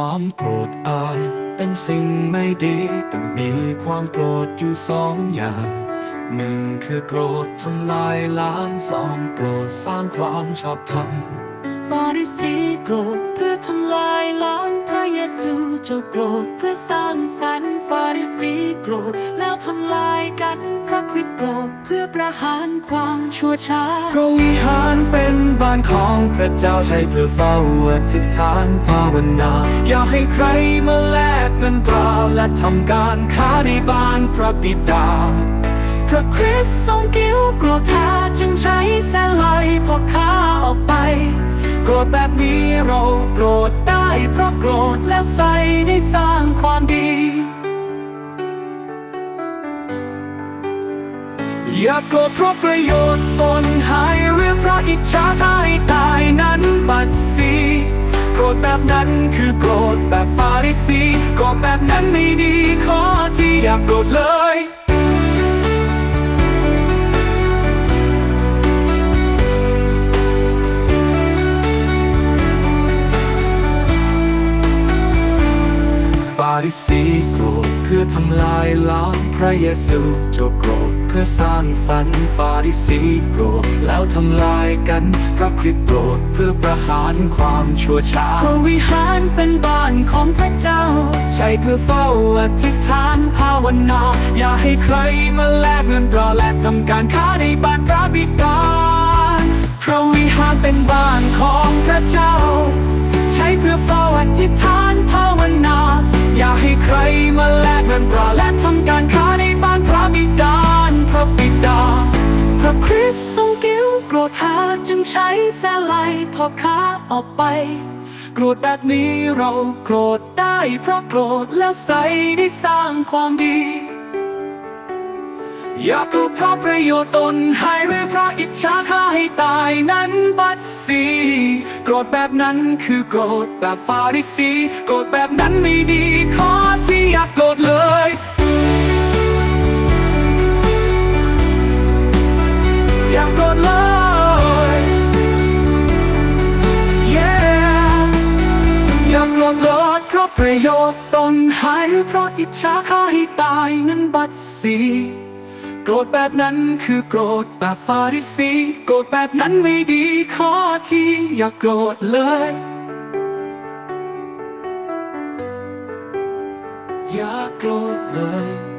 ความโกรธอาย เป็นสิ่งไม่ดี แต่มีความโกรธอยู่สองอย่างหนึ่งคือโกรธทำลายล้างสองโกรธสร้างความชอบธรรมฟาริสีโกรธเพื่อทำลายล้าง เยซูเจ้าโกรธเพื่อสร้างสรรค์ฟาริสีโกรธแล้วทำลายกันพระคริสต์โกรธเพื่อประหารความชั่วช้าเพราะวิหารเป็นบ้านของพระเจ้าใช้เพื่อเฝ้าอธิษฐานภาวนา อย่าให้ใครมาแลกเงินตราและทำการค้าในบ้านพระบิดาพระคริสต์ทรงกิ้วโกรธาจึงใช้แสนไล่พอข้าออกไป โกรธแบบนี้เราโกรธได้ เพราะโกรธแล้วใส่ได้สร้างความดี อย่าโกรธเพราะประโยชน์ตนหายหรือเพราะอิจฉาทายตายนั้นบัดซีโกรธแบบนั้นคือโกรธแบบฟาริสีโกรธแบบนั้นไม่ดีขอที่อย่าโกรธเลยาริสีโกรธเพื่อทำลายล้างพระเยซูเจ้าโกรธเพื่อสร้างสรรค์ฟาริสีโกรธแล้วทำลายกันพระคริสต์โกรธเพื่อประหารความชั่วช้าพระวิหารเป็นบ้านของพระเจ้า ใช่เพื่อเฝ้าอธิษฐานภาวนา อย่าให้ใครมาแลกเงินตราและทำการค้าในบ้านพระบิดาพระวิหารเป็นบ้านของพระเจ้า ช้แสนไล่พอข้าออกไป โกรธแบบนี้เราโกรธได้เพราะโกรธแล้วใส่ได้สร้างความดี อย่ากรธเพราะประโยชน์ตนให้หรือเพราะอิจฉาข้าให้ตายนั้นบัดซีโกรธแบบนั้นคือโกรธแบบฟาริสี โกรธแบบนั้นไม่ดีขอที่อยากโกรธเลย ประโยชน์ตนหายเพราะอิจฉาข้าให้ตายนั้นบัดสีโกรธแบบนั้นคือโกรธแบบฟาริสีโกรธแบบนั้นไม่ดีขอที่อย่าโกรธเลย อย่าโกรธเลย